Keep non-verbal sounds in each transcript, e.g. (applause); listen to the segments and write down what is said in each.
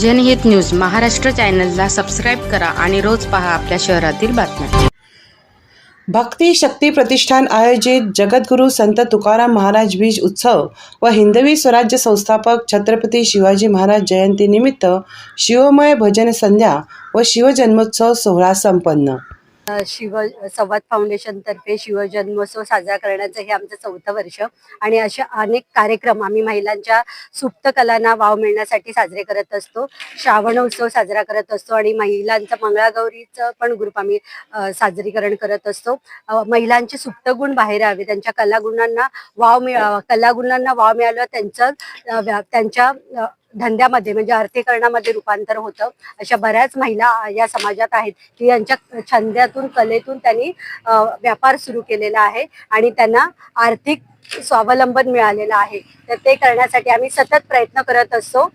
जनहित न्यूज महाराष्ट्र चॅनलला सबस्क्राईब करा आणि रोज पहा आपल्या शहरातील बातम्या. भक्ती शक्ती प्रतिष्ठान आयोजित जगद्गुरू संत तुकाराम महाराज बीज उत्सव व हिंदवी स्वराज्य संस्थापक छत्रपती शिवाजी महाराज जयंतीनिमित्त शिवमय भजन संध्या व शिवजन्मोत्सव सोहळा संपन्न. शिव संवाद फाउंडेशनतर्फे शिवजन्मोत्सव साजरा करण्याचं हे आमचं चौथं वर्ष. आणि असे अनेक कार्यक्रम आम्ही महिलांच्या सुप्त कलांना वाव मिळण्यासाठी साजरे करत असतो. श्रावण उत्सव साजरा करत असतो आणि महिलांचं मंगळागौरीचं पण ग्रुप आम्ही साजरीकरण करत असतो. महिलांचे सुप्त गुण बाहेर यावे. त्यांच्या कलागुणांना वाव मिळावा कलागुणांना वाव मिळालं त्यांचं त्यांच्या धंद्यामध्ये म्हणजे अर्थीकरणामध्ये रूपांतर होतं. अशा बऱ्याच महिला या समाजात आहेत की यांच्या छंद्यातून कलेतून त्यांनी व्यापार सुरू केलेला आहे आणि त्यांना आर्थिक स्वावलंबन मिळालेलं आहे. तर ते करण्यासाठी आम्ही सतत प्रयत्न करत असतो.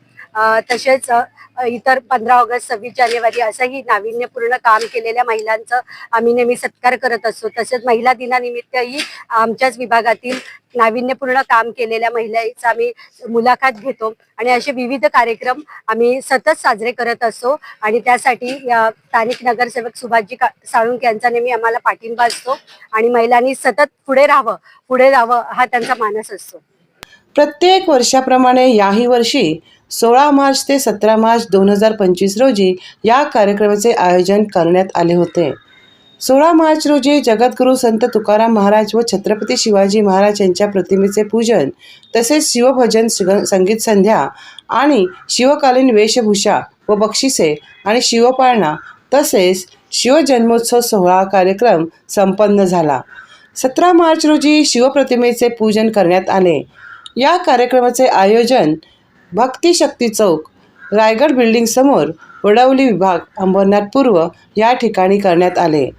तसेच इतर पंधरा ऑगस्ट सव्वीस जानेवारी असंही नाविन्यपूर्ण काम केलेल्या महिलांचं आम्ही नेहमी सत्कार करत असतो. तसेच महिला दिनानिमित्तही आमच्याच विभागातील नाविन्यपूर्ण काम केलेल्या महिलांचा आम्ही मुलाखत घेतो आणि असे विविध कार्यक्रम आम्ही सतत साजरे करत असतो आणि त्यासाठी या स्थानिक नगरसेवक सुभाषजी साळुंक यांचा नेहमी आम्हाला पाठिंबा असतो आणि महिलांनी सतत पुढे राहावं पुढे राहावं हा त्यांचा मानस असतो. प्रत्येक वर्षाप्रमाणे याही वर्षी सोळा मार्च ते सतरा मार्च दोन हजार पंचवीस रोजी या कार्यक्रमाचे आयोजन करण्यात आले होते. सोळा मार्च रोजी जगद्गुरू संत तुकाराम महाराज व छत्रपती शिवाजी महाराज यांच्या प्रतिमेचे पूजन तसेच शिवभजन संगीत संध्या आणि शिवकालीन वेशभूषा व बक्षिसे आणि शिवपाळणा तसेच शिवजन्मोत्सव सोहळा कार्यक्रम संपन्न झाला. सतरा मार्च रोजी शिवप्रतिमेचे पूजन करण्यात आले. या कार्यक्रमाचे आयोजन भक्ती शक्ती चौक रायगड बिल्डिंग समोर वडवली विभाग अंबरनाथ पूर्व या ठिकाणी करण्यात आले.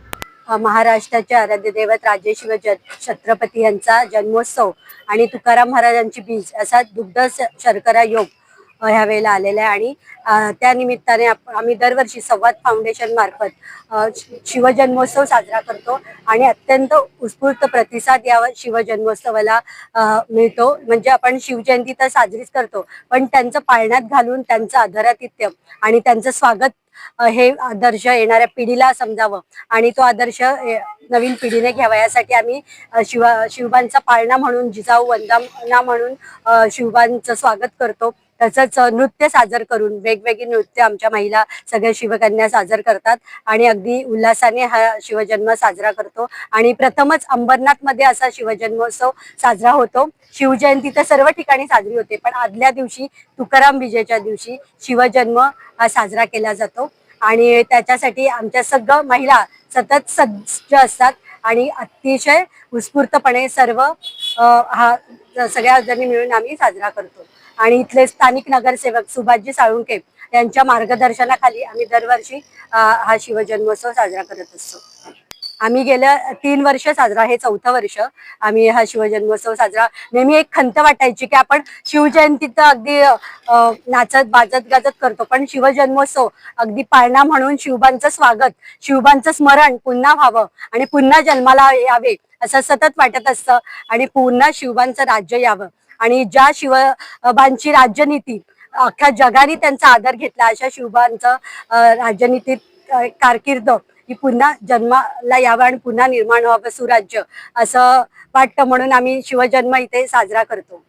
महाराष्ट्राचे आराध्य दैवत राजेश्वर ज छत्रपती यांचा जन्मोत्सव आणि तुकाराम महाराजांची बीज असा दुग्ध श- शर्करा योग ह्या वेळेला आलेला आहे. आणि त्या निमित्ताने आम्ही दरवर्षी संवाद फाउंडेशन मार्फत शिवजन्मोत्सव साजरा करतो. आणि अत्यंत उत्स्फूर्त प्रतिसाद या शिवजन्मोत्सवाला मिळतो. म्हणजे आपण शिवजयंती तर साजरीच करतो पण त्यांचं पाळण्यात घालून त्यांचं आदरातिथ्य आणि त्यांचं स्वागत हे आदर्श येणाऱ्या पिढीला समजावं. आणि तो आदर्श नवीन पिढीने घ्यावा. यासाठी आम्ही शिवा शिवबांचा पाळणा म्हणून जिजाऊ वंदना म्हणून शिवबांचं स्वागत करतो. तसंच नृत्य सादर करून वेगवेगळी नृत्य आमच्या महिला सगळ्या शिवकन्या सादर करतात आणि अगदी उल्हासाने हा शिवजन्म साजरा करतो आणि प्रथमच अंबरनाथमध्ये असा शिवजन्मोत्सव साजरा होतो. शिवजयंती तर सर्व ठिकाणी साजरी होते पण आदल्या दिवशी तुकाराम विजयच्या दिवशी शिवजन्म हा साजरा केला जातो. आणि त्याच्यासाठी आमच्या सगळं महिला सतत सज्ज असतात आणि अतिशय उत्स्फूर्तपणे सर्व हा सगळ्या जणी मिळून आम्ही साजरा करतो. आणि इथले स्थानिक नगरसेवक सुभाषजी साळुंके यांच्या मार्गदर्शनाखाली आम्ही दरवर्षी हा शिवजन्मोत्सव साजरा करत असतो. आम्ही गेल्या तीन वर्ष साजरा हे चौथं वर्ष आम्ही हा शिवजन्मोत्सव साजरा. नेहमी एक खंत वाटायची की आपण शिवजयंतीत अगदी नाचत बाजत गाजत करतो पण शिवजन्मोत्सव अगदी पाळणा म्हणून शिवबांचं स्वागत शिवबांचं स्मरण पुन्हा व्हावं आणि पुन्हा जन्माला यावे असं सतत वाटत असतं आणि पुन्हा शिवबांचं राज्य यावं. आणि ज्या शिवबांची राज्यनीती अख्ख्या जगाने त्यांचा आदर घेतला अशा शिवबांचं अ, राजनीतीत अ, कारकीर्द ही पुन्हा जन्माला यावं आणि पुन्हा निर्माण व्हावं सुराज्य असं वाटतं म्हणून आम्ही शिवजन्म इथे साजरा करतो.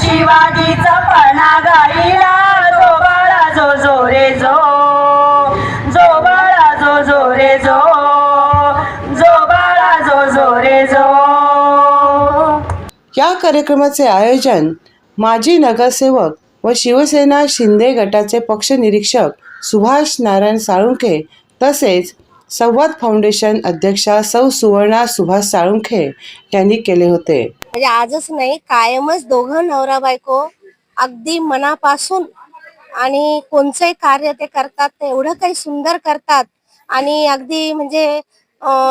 शिवाजी कार्यक्रमाचे आयोजन माजी नगरसेवक व शिवसेना शिंदे गटाचे पक्ष निरीक्षक सुभाष नारायण साळुंखे तसेच संवाद फाउंडेशन अध्यक्षा सौ सुवर्णा सुभाष साळुंखे यांनी केले होते. म्हणजे आजच नाही कायमच दोघं नवरा बायको अगदी मनापासून आणि कोणचंही कार्य ते करतात ते एवढं काही सुंदर करतात आणि अगदी म्हणजे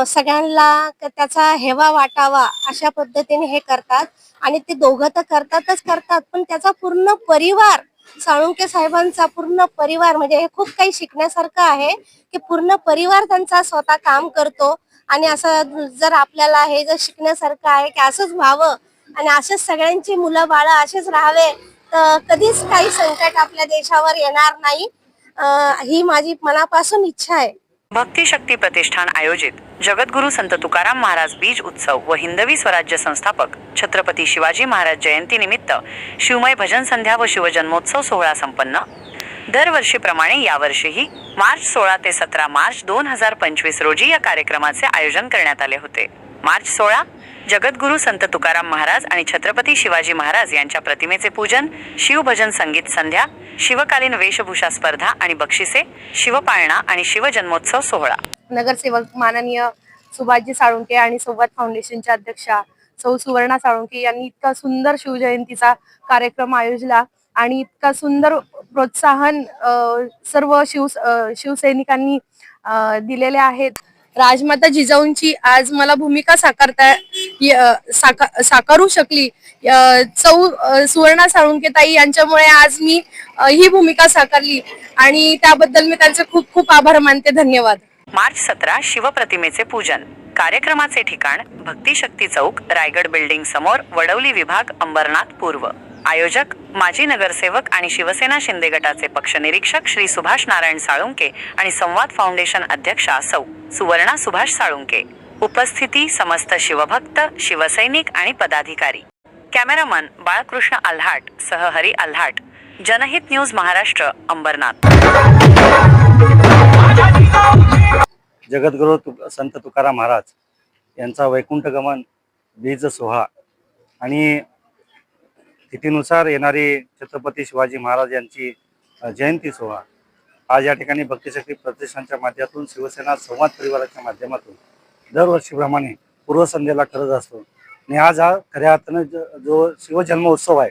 सगळ्यांना त्याचा हेवा वाटावा अशा पद्धतीने हे करतात. आणि ते दोघं तर करतातच करतात पण त्याचा पूर्ण परिवार साळुंके साहेबांचा पूर्ण परिवार म्हणजे हे खूप काही शिकण्यासारखं आहे की पूर्ण परिवार त्यांचा स्वतः काम करतो. आणि असं जर आपल्याला हे जर शिकण्यासारखं आहे की असंच व्हावं आणि असेच सगळ्यांची मुलं बाळ असेच राहावे तर कधीच काही संकट आपल्या देशावर येणार नाही. ही माझी मनापासून इच्छा आहे. भक्ती शक्ती प्रतिष्ठान आयोजित जगद्गुरु संत तुकाराम महाराज बीज उत्सव व हिंदवी स्वराज्य संस्थापक छत्रपती शिवाजी महाराज जयंती निमित्त शिवमय भजन संध्या व शिवजन्मोत्सव सोहळा संपन्न. दरवर्षीप्रमाणे यावर्षीही मार्च सोळा ते सतरा मार्च दोन हजार पंचवीस रोजी या कार्यक्रमाचे आयोजन करण्यात आले होते. मार्च सोळा जगद्गुरु संत तुकाराम महाराज आणि छत्रपती शिवाजी महाराज यांच्या प्रतिमेचे पूजन शिवभजन संगीत संध्या शिवकालीन वेशभूषा स्पर्धा आणि बक्षिसे शिवपाळणा आणि शिवजन्मोत्सव सोहळा. नगरसेवक माननीय सुभाषजी साळुंके आणि संवाद फाउंडेशनच्या अध्यक्षा सौ सुवर्णा साळुंके यांनी इतका सुंदर शिवजयंतीचा कार्यक्रम आयोजला आणि इतका सुंदर प्रोत्साहन सर्व शिव शिवसैनिकांनी दिलेले आहेत. राजमाता जिजाऊंची आज मला भूमिका साकारता साका- साकारू शकली. चौ सुवर्णा साळुंके ताई यांच्यामुळे आज मी ही भूमिका साकारली आणि त्याबद्दल मी त्यांचे खूप खूप आभार मानते. धन्यवाद. मार्च सतरा शिवप्रतिमेचे पूजन. कार्यक्रमाचे ठिकाण भक्ती शक्ती चौक रायगड बिल्डिंग समोर वडवली विभाग अंबरनाथ पूर्व. आयोजक माजी नगरसेवक आणि शिवसेना शिंदे गटाचे पक्ष निरीक्षक श्री सुभाष नारायण साळुंके आणि संवाद फाउंडेशन अध्यक्षा सौ. सुवर्णा सुभाष साळुंके. उपस्थिती समस्त शिवभक्त शिवसैनिक आणि पदाधिकारी. कॅमेरामन बाळकृष्ण आल्हाट सह हरी आल्हाट जनहित न्यूज महाराष्ट्र अंबरनाथ. जगद्गुरु संत तुकाराम महाराज यांचा वैकुंठगमन बीज सोहा आणि तिथीनुसार येणारी छत्रपती शिवाजी महाराज यांची जयंती सोहळा. आज या ठिकाणी भक्तिशक्ती प्रतिष्ठानच्या माध्यमातून शिवसेना संवाद परिवाराच्या माध्यमातून दरवर्षीप्रमाणे पूर्वसंध्येला करत असतो. आणि आज हा खऱ्या अर्थानं जो शिवजन्मोत्सव आहे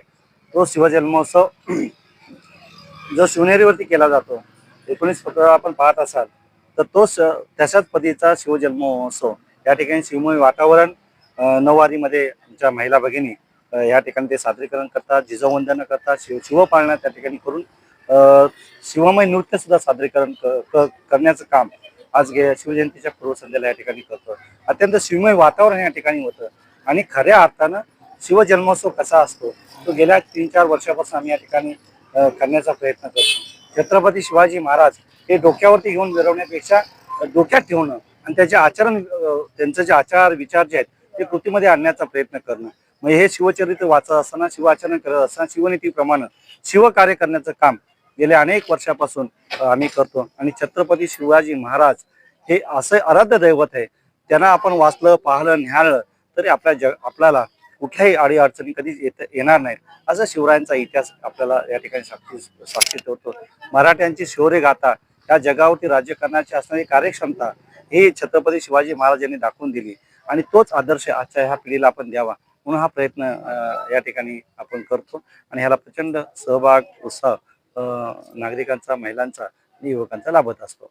तो शिवजन्मोत्सव (clears throat) जो शिवनेरीवरती केला जातो एकोणीस फेब्रुवारी आपण पाहत असाल तर तो स तशाच पदीचा शिवजन्मोत्सव. या ठिकाणी शिवमय वातावरण नऊवारीमध्ये आमच्या महिला भगिनी या ठिकाणी ते सादरीकरण करतात जिजावंदन करतात शिव शिवपाळणा त्या ठिकाणी करून शिवमय नृत्य सुद्धा सादरीकरण करण्याचं काम आज शिवजयंतीच्या पूर्वसंध्येला या ठिकाणी करतो अत्यंत शिवमय वातावरण या ठिकाणी होतं. आणि खऱ्या अर्थानं शिवजन्मोत्सव कसा असतो तो गेल्या तीन चार वर्षापासून आम्ही या ठिकाणी करण्याचा प्रयत्न करतो. छत्रपती शिवाजी महाराज हे डोक्यावरती घेऊन मिरवण्यापेक्षा डोक्यात ठेवणं आणि त्याचे आचरण त्यांचं जे आचार विचार जे आहेत ते कृतीमध्ये आणण्याचा प्रयत्न करणं. मग हे शिवचरित्र वाचत असताना शिवाचरण करत असताना शिवनीतीप्रमाणे शिवकार्य करण्याचं काम गेल्या अनेक वर्षापासून आम्ही करतो. आणि छत्रपती शिवाजी महाराज हे असं आराध्य दैवत आहे. त्यांना आपण वाचलं पाहिलं न्याहाळलं तरी आपल्या जग आपल्याला कुठल्याही अडी अडचणी कधीच येत येणार नाहीत. असं शिवरायांचा इतिहास आपल्याला या ठिकाणी साक्षी साक्षी ठेवतो. मराठ्यांची शौर्य गाथा या जगावरती राज्य करण्याची असणारी कार्यक्षमता ही छत्रपती शिवाजी महाराज यांनी दाखवून दिली. आणि तोच आदर्श आजच्या ह्या पिढीला आपण द्यावा. म्हणून हा प्रयत्न या ठिकाणी आपण करतो. आणि ह्याला प्रचंड सहभाग उत्साह नागरिकांचा महिलांचा आणि युवकांचा लाभत असतो.